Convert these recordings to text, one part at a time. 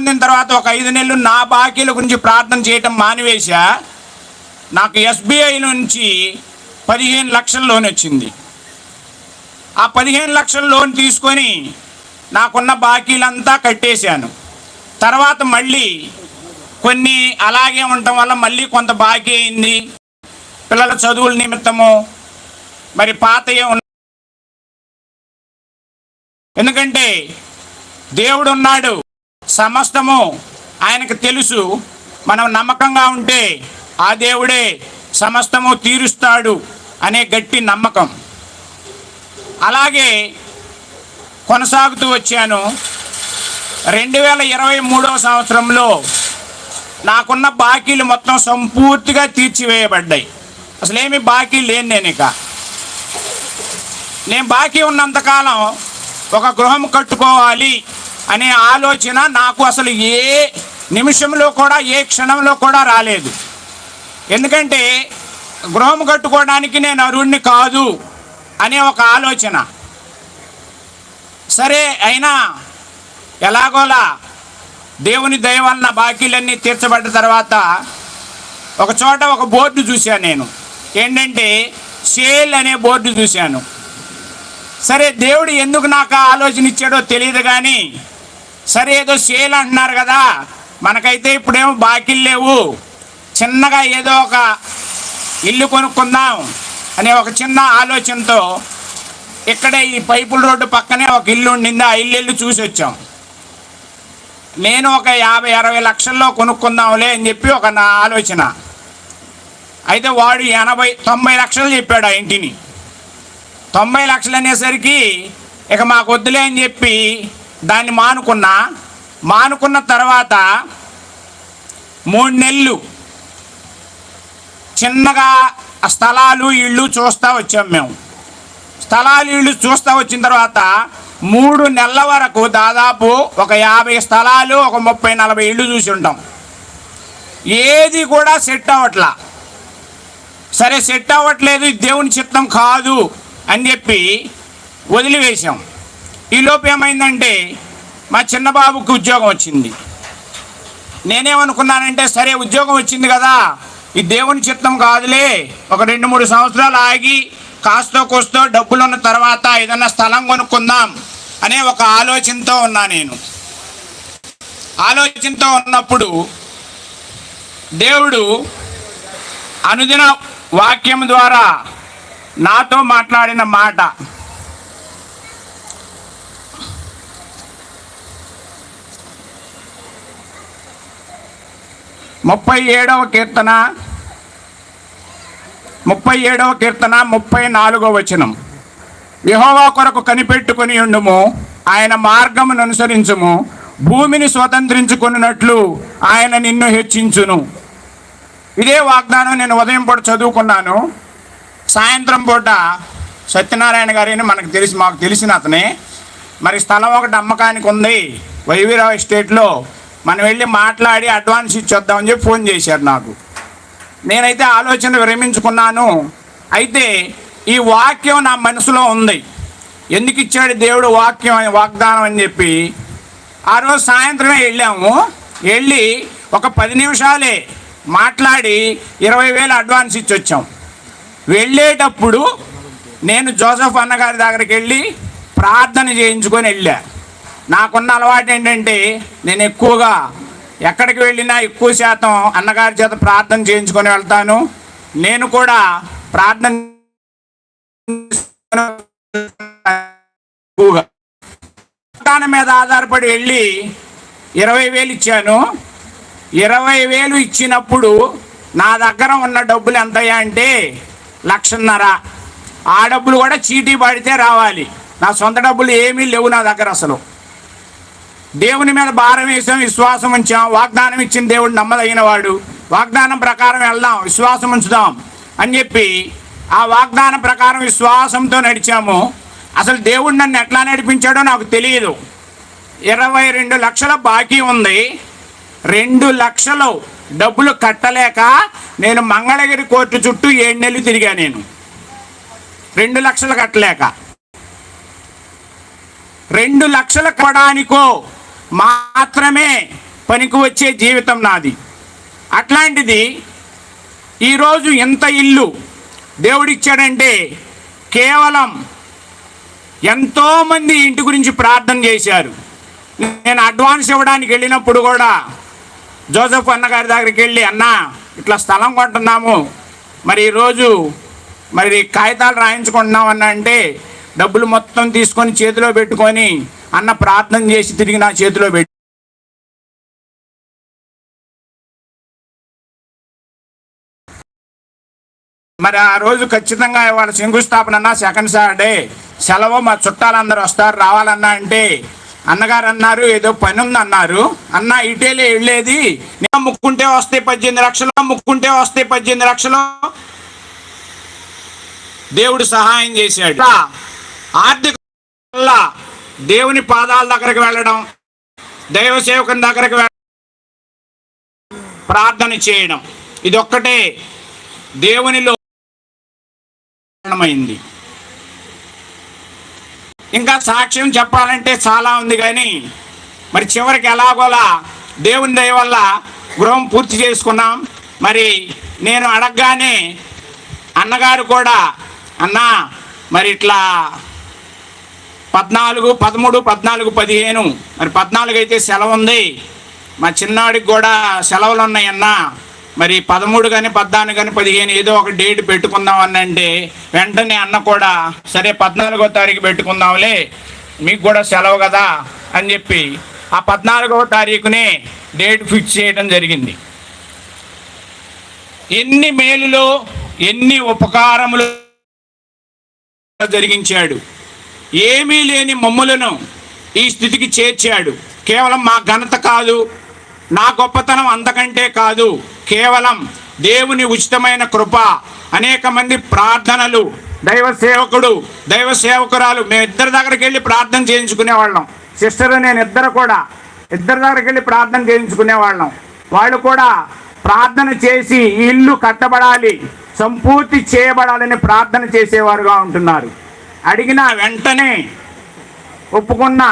పొందిన తర్వాత ఒక ఐదు నెలలు నా బాకీల గురించి ప్రార్థన చేయటం మానివేశా నాకు ఎస్బీఐ నుంచి పదిహేను లక్షల లోన్ వచ్చింది. ఆ పదిహేను లక్షల లోన్ తీసుకొని నాకున్న బాకీలంతా కట్టేశాను. తర్వాత మళ్ళీ కొన్ని అలాగే ఉండటం వల్ల మళ్ళీ కొంత బాకీ అయింది. పిల్లల చదువుల నిమిత్తము మరి పాతయే ఉన్న ఎందుకంటే దేవుడు ఉన్నాడు సమస్తము ఆయనకు తెలుసు. మనం నమ్మకంగా ఉంటే ఆ దేవుడే సమస్తము తీరుస్తాడు అనే గట్టి నమ్మకం. అలాగే కొనసాగుతూ వచ్చాను. రెండు వేల ఇరవై మూడవ సంవత్సరంలో నాకున్న బాకీలు మొత్తం సంపూర్తిగా తీర్చివేయబడ్డాయి. అసలు ఏమి బాకీ లేని నేను ఇక. నేను బాకీ ఉన్నంతకాలం ఒక గృహం కట్టుకోవాలి. అనే ఆలోచన నాకు అసలు ఏ నిమిషంలో కూడా ఏ క్షణంలో కూడా రాలేదు. ఎందుకంటే గృహం కట్టుకోవడానికి నేను అరుణ్ణి కాదు అనే ఒక ఆలోచన. సరే అయినా ఎలాగోలా దేవుని దయ వలన బాకీలన్నీ తీర్చబడ్డ తర్వాత ఒక చోట ఒక బోర్డు చూశాను నేను. ఏంటంటే సేల్ అనే బోర్డు చూశాను. సరే దేవుడు ఎందుకు నాకు ఆలోచన ఇచ్చాడో తెలియదు కానీ సరే ఏదో సేల్ అంటున్నారు కదా. మనకైతే ఇప్పుడేమో బాకీలు లేవు. చిన్నగా ఏదో ఒక ఇల్లు కొనుక్కుందాం అనే ఒక చిన్న ఆలోచనతో ఇక్కడే ఈ పైపుల రోడ్డు పక్కనే ఒక ఇల్లు ఉండింది. ఆ ఇల్లు చూసి వచ్చాం. నేను ఒక యాభై అరవై లక్షల్లో కొనుక్కుందాంలే అని చెప్పి ఒక నా ఆలోచన. అయితే వాడు ఎనభై తొంభై లక్షలు చెప్పాడు ఆ ఇంటిని. తొంభై లక్షలు అనేసరికి ఇక మాకు వద్దులే అని చెప్పి దాన్ని మానుకున్నా మానుకున్న తర్వాత మూడు నెలలు చిన్నగా స్థలాలు ఇళ్ళు చూస్తూ వచ్చాం మేము. స్థలాలు ఇళ్ళు చూస్తూ వచ్చిన తర్వాత మూడు నెలల వరకు దాదాపు ఒక యాభై స్థలాలు ఒక ముప్పై నలభై ఇళ్ళు చూసి ఉంటాం. ఏది కూడా సెట్ అవ్వట్లా. సరే సెట్ అవ్వట్లేదు దేవుని చిత్తం కాదు అని చెప్పి వదిలివేశాం. ఈలోపు ఏమైందంటే మా చిన్నబాబుకి ఉద్యోగం వచ్చింది. నేనేమనుకున్నానంటే సరే ఉద్యోగం వచ్చింది కదా ఈ దేవుని చిత్తం కాదులే ఒక రెండు మూడు సంవత్సరాలు ఆగి కాస్తో కోస్తో డబ్బులున్న తర్వాత ఏదన్నా స్థలం కొనుక్కుందాం అనే ఒక ఆలోచనతో ఉన్నా నేను. ఆలోచనతో ఉన్నప్పుడు దేవుడు అనుదిన వాక్యం ద్వారా నాతో మాట్లాడిన మాట ముప్పై ఏడవ కీర్తన. ముప్పై ఏడవ కీర్తన ముప్పై నాలుగవ వచనం. యెహోవా కొరకు కనిపెట్టుకుని ఉండుము ఆయన మార్గమును అనుసరించుము భూమిని స్వతంత్రించుకున్నట్లు ఆయన నిన్ను హెచ్చించును. ఇదే వాగ్దానం నేను ఉదయం పూట చదువుకున్నాను. సాయంత్రం పూట సత్యనారాయణ గారిని మనకు తెలిసి మాకు తెలిసిన అతనే. మరి స్థలం ఒకటి అమ్మకానికి ఉంది. వైవిరావు ఎస్టేట్లో మనం వెళ్ళి మాట్లాడి అడ్వాన్స్ ఇచ్చొద్దామని చెప్పి ఫోన్ చేశారు నాకు. నేనైతే ఆలోచన విరమించుకున్నాను. అయితే ఈ వాక్యం నా మనసులో ఉంది. ఎందుకు ఇచ్చాడు దేవుడు వాక్యం అని- వాగ్దానం అని చెప్పి. ఆ రోజు సాయంత్రమే వెళ్ళాము. వెళ్ళి ఒక పది నిమిషాలే మాట్లాడి ఇరవై వేలు అడ్వాన్స్ ఇచ్చి వచ్చాం వెళ్ళేటప్పుడు నేను జోసఫ్ అన్నగారి దగ్గరికి వెళ్ళి ప్రార్థన చేయించుకొని వెళ్ళా. నాకున్న అలవాటు ఏంటంటే నేను ఎక్కువగా ఎక్కడికి వెళ్ళినా ఎక్కువ శాతం అన్నగారి చేత ప్రార్థన చేయించుకొని వెళ్తాను. నేను కూడా ప్రార్థన వాగ్దానం మీద ఆధారపడి వెళ్ళి ఇరవై వేలు ఇచ్చాను. ఇరవై వేలు ఇచ్చినప్పుడు నా దగ్గర ఉన్న డబ్బులు ఎంతయ్యా అంటే లక్షన్నర. ఆ డబ్బులు కూడా చీటీ పడితే రావాలి. నా సొంత డబ్బులు ఏమీ లేవు నా దగ్గర అసలు. దేవుని మీద భారం వేసాం విశ్వాసం ఉంచాం వాగ్దానం ఇచ్చిన దేవుడు నమ్మదగిన వాడు. వాగ్దానం ప్రకారం వెళ్దాం విశ్వాసం ఉంచుదాం అని చెప్పి ఆ వాగ్దానం ప్రకారం విశ్వాసంతో నడిచాము. అసలు దేవుడు నన్ను ఎట్లా నడిపించాడో నాకు తెలియదు ఇరవై రెండు లక్షల బాకీ ఉంది. రెండు లక్షలు డబ్బులు కట్టలేక నేను మంగళగిరి కోర్టు చుట్టూ ఏడు నెలలు తిరిగా నేను. రెండు లక్షలు కట్టలేక. రెండు లక్షలు కట్టడానికో మాత్రమే పనికి వచ్చే జీవితం నాది. అట్లాంటిది ఈరోజు ఎంత ఇల్లు దేవుడిచ్చాడంటే కేవలం ఎంతోమంది ఇంటి గురించి ప్రార్థన చేశారు. నేను అడ్వాన్స్ ఇవ్వడానికి వెళ్ళినప్పుడు కూడా జోసఫ్ అన్నగారి దగ్గరికి వెళ్ళి అన్న ఇట్లా స్థలం కొంటున్నాము. మరి ఈరోజు మరి కాగితాలు రాయించుకుంటున్నాం అన్న అంటే డబ్బులు మొత్తం తీసుకొని చేతిలో పెట్టుకొని అన్న ప్రార్థన చేసి తిరిగి నా చేతిలో పెట్టి మరి ఆ రోజు ఖచ్చితంగా వాళ్ళ శంకుస్థాపన అన్న సెకండ్ సాటర్డే సెలవు మా చుట్టాలందరూ వస్తారు రావాలన్నా అంటే అన్నగారు అన్నారు ఏదో పని ఉంది అన్నారు. అన్న ఇటేలే వెళ్ళేది. నేను ముక్కుంటే వస్తాయి పద్దెనిమిది లక్షలు ముక్కుంటే వస్తాయి పద్దెనిమిది లక్షలు. దేవుడు సహాయం చేశాడు. ఆర్థిక వల్ల దేవుని పాదాల దగ్గరకు వెళ్ళడం దైవ సేవకుని దగ్గరకు వెళ్ళడం ప్రార్థన చేయడం. ఇది ఒక్కటే దేవునిలో కారణమైంది ఇంకా సాక్ష్యం చెప్పాలంటే చాలా ఉంది కానీ మరి చివరికి ఎలాగోలా దేవుని దయ వల్ల గృహం పూర్తి చేసుకున్నాం. మరి నేను అడగగానే అన్నగారు కూడా అన్నా మరి ఇట్లా పద్నాలుగు పదమూడు పద్నాలుగు పదిహేను. మరి పద్నాలుగు అయితే సెలవు ఉంది మా చిన్నాడికి కూడా సెలవులు ఉన్నాయన్నా మరి పదమూడు కానీ పద్నాలుగు కానీ పదిహేను ఏదో ఒక డేట్ పెట్టుకుందాం అని అంటే వెంటనే అన్న కూడా సరే పద్నాలుగో తారీఖు పెట్టుకుందాంలే మీకు కూడా సెలవు కదా అని చెప్పి ఆ పద్నాలుగవ తారీఖునే డేట్ ఫిక్స్ చేయడం జరిగింది. ఎన్ని మేలులో ఎన్ని ఉపకారములు జరిగించాడు. ఏమీ లేని మమ్ములను ఈ స్థితికి చేర్చాడు. కేవలం మా ఘనత కాదు నా గొప్పతనం అంతకంటే కాదు కేవలం దేవుని ఉచితమైన కృప అనేక మంది ప్రార్థనలు దైవ సేవకుడు దైవ సేవకురాలు మేము ఇద్దరి దగ్గరికి వెళ్ళి ప్రార్థన చేయించుకునేవాళ్ళం సిస్టర్ నేను ఇద్దరు కూడా ఇద్దరి దగ్గరికి వెళ్ళి ప్రార్థన చేయించుకునేవాళ్ళం వాళ్ళు కూడా ప్రార్థన చేసి ఇల్లు కట్టబడాలి సంపూర్తి చేయబడాలని ప్రార్థన చేసేవారుగా ఉంటున్నారు. అడిగిన వెంటనే ఒప్పుకున్న.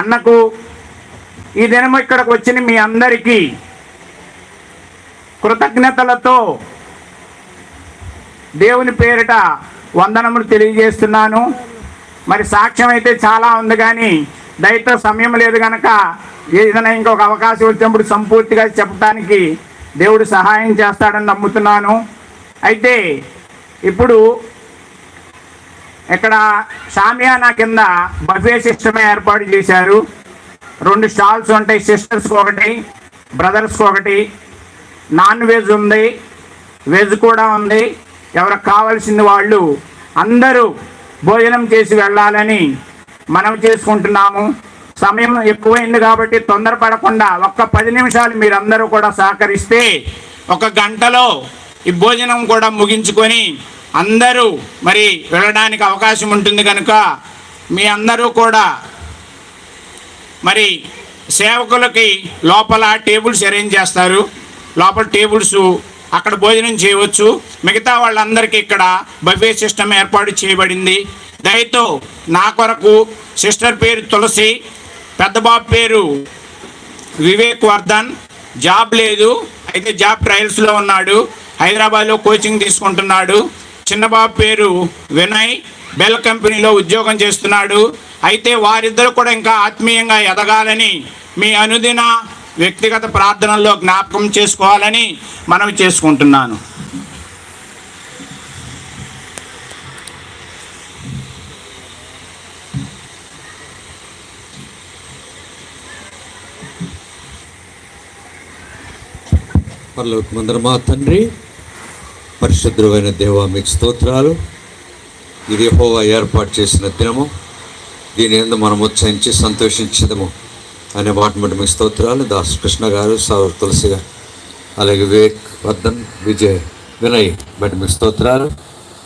అన్నకు ఈ దినం ఇక్కడికి వచ్చిన మీ అందరికీ కృతజ్ఞతలతో దేవుని పేరిట వందనములు తెలియజేస్తున్నాను. మరి సాక్ష్యం అయితే చాలా ఉంది కానీ దయతో సమయం లేదు కనుక ఏదైనా ఇంకొక అవకాశం వచ్చినప్పుడు సంపూర్తిగా చెప్పడానికి దేవుడు సహాయం చేస్తాడని నమ్ముతున్నాను. అయితే ఇప్పుడు ఇక్కడ షామియానా కింద బఫే సిస్టమే ఏర్పాటు చేశారు. రెండు స్టాల్స్ ఉంటాయి సిస్టర్స్కి ఒకటి బ్రదర్స్కి ఒకటి. నాన్ వెజ్ ఉంది వెజ్ కూడా ఉంది. ఎవరికి కావాల్సింది వాళ్ళు అందరూ భోజనం చేసి వెళ్ళాలని మనం చేసుకుంటున్నాము. సమయం ఎక్కువైంది కాబట్టి తొందరపడకుండా ఒక్క పది నిమిషాలు మీరందరూ కూడా సహకరిస్తే ఒక గంటలో ఈ భోజనం కూడా ముగించుకొని అందరూ మరి వెళ్ళడానికి అవకాశం ఉంటుంది కనుక మీ అందరూ కూడా మరి సేవకులకి లోపల టేబుల్స్ అరేంజ్ చేస్తారు. లోపల టేబుల్స్ అక్కడ భోజనం చేయవచ్చు. మిగతా వాళ్ళందరికీ ఇక్కడ బఫే సిస్టమ్ ఏర్పాటు చేయబడింది. దయతో నా కొరకు సిస్టర్ పేరు తులసి పెద్దబాబు పేరు వివేక్ వర్ధన్. జాబ్ లేదు. అయితే జాబ్ ట్రయల్స్లో ఉన్నాడు. హైదరాబాద్లో కోచింగ్ తీసుకుంటున్నాడు. చిన్నబాబు పేరు వినయ్. బెల్ కంపెనీలో ఉద్యోగం చేస్తున్నాడు. అయితే వారిద్దరు కూడా ఇంకా ఆత్మీయంగా ఎదగాలని మీ అనుదిన వ్యక్తిగత ప్రార్థనల్లో జ్ఞాపకం చేసుకోవాలని మనవి చేసుకుంటున్నాను. పరలోక మందర మా తండ్రి? పరిశుద్ధమైన దేవ మీకు స్తోత్రాలు. ఇది హోవా ఏర్పాటు చేసిన దినము. దీని ఎందు మనం ఉత్సహించి సంతోషించదము అనే మాట బట్టి మీకు స్తోత్రాలు. దాస్ కృష్ణ గారు సార్ తులసి గారు అలాగే వివేక్ వర్ధన్ విజయ్ వినయ్ బట్టి మీకు స్తోత్రాలు.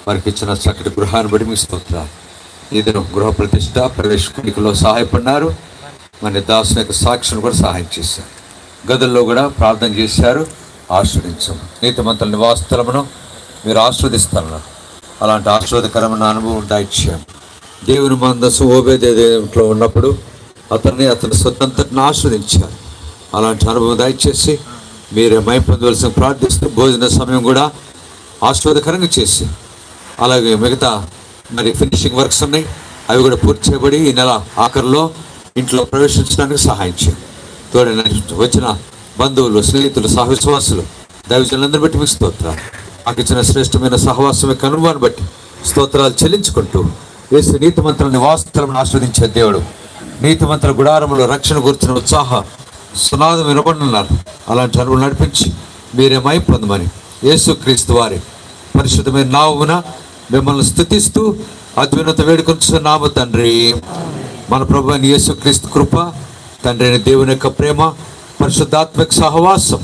వారికి ఇచ్చిన చక్కటి గృహాన్ని బట్టి మీకు స్తోత్రాలు. ఈ దినం గృహ ప్రతిష్ట ప్రవేశ కుడికలో సహాయపడినారు. మన దాసుని యొక్క సాక్షిని కూడా సహాయం చేశారు. గదుల్లో కూడా ప్రార్థన చేశారు. ఆస్వాదించం. నీతిమంతుల నివాసస్థలమును మీరు ఆస్వాదిస్తాను అలాంటి ఆస్వాదకరమైన అనుభవం దాయిచ్చాం దేవుని మందస్సు ఓబేదేంట్లో ఉన్నప్పుడు అతన్ని అతని స్వతంత్రతను ఆస్వాదించారు. అలాంటి అనుభవం దయచేసి మీరే మై పొందవలసిన ప్రార్థిస్తూ భోజన సమయం కూడా ఆస్వాదకరంగా చేసి అలాగే మిగతా మరి ఫినిషింగ్ వర్క్స్ ఉన్నాయి అవి కూడా పూర్తి చేయబడి ఈ నెల ఆఖరిలో ఇంట్లో ప్రవేశించడానికి సహాయం చేయండి. తోడైన వచ్చిన బంధువులు స్నేహితులు సహవిశ్వాసులు దైవజనులందరూ బట్టి మీకు స్తోత్రాలు. మాకు ఇచ్చిన శ్రేష్టమైన సహవాసం యొక్క అనుభవాన్ని బట్టి స్తోత్రాలు చెల్లించుకుంటూ వేసు నీతి మంత్రుల నివాసలను ఆస్వాదించే దేవుడు. నీతి మంత్ర గుడారంలో రక్షణ కూర్చున్న ఉత్సాహ సునాదం వినబడున్నారు అలాంటి అనుభవం నడిపించి మీరే మై పొందమని యేసు క్రీస్తు వారి పరిశుద్ధమైన నావున మిమ్మల్ని స్థుతిస్తూ అద్వినత వేడుకొంచున్నాము తండ్రి. మన ప్రభు అయిన యేసు క్రీస్తు కృప తండ్రి అయిన దేవుని యొక్క ప్రేమ పరిశుద్ధాత్మక సహవాసం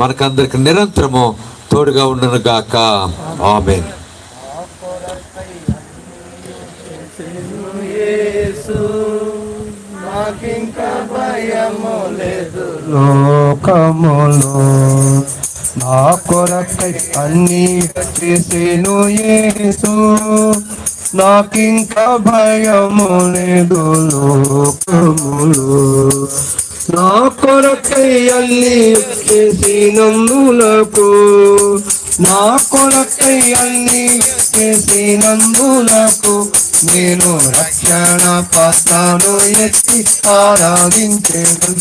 మనకందరికి నిరంతరము తోడుగా ఉండను గాక. ఆమె లోకములో నా కొరకై అన్ని చేసేను యేసు. నాకింక భయము లేదు లోకములో. నా కొరకై అన్ని చేసినందులకు నా కొరకై అన్ని చేసినందులకు నేను రక్షణ పాత్రను ఎత్తి ఆరాధించేను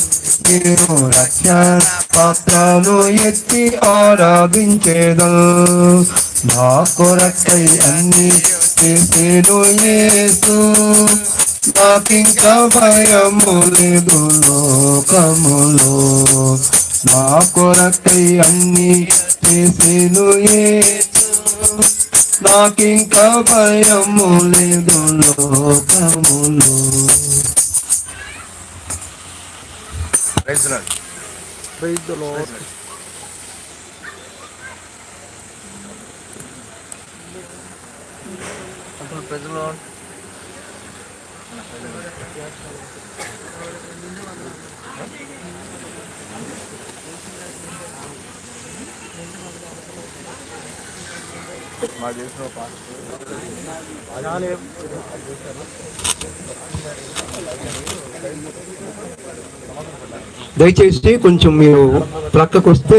నేను రక్షణ పాత్రను ఎత్తి ఆరాధించేదు. నా కొరకై అన్ని చేసేను ఏసు నాకింకా భయము లేదు లోకములో. నా కొరకై అన్ని చేసేను ఏసు నాకింక భయము లేదు లోకములో. దయచేసి కొంచెం మీరు ప్రక్కకు వస్తే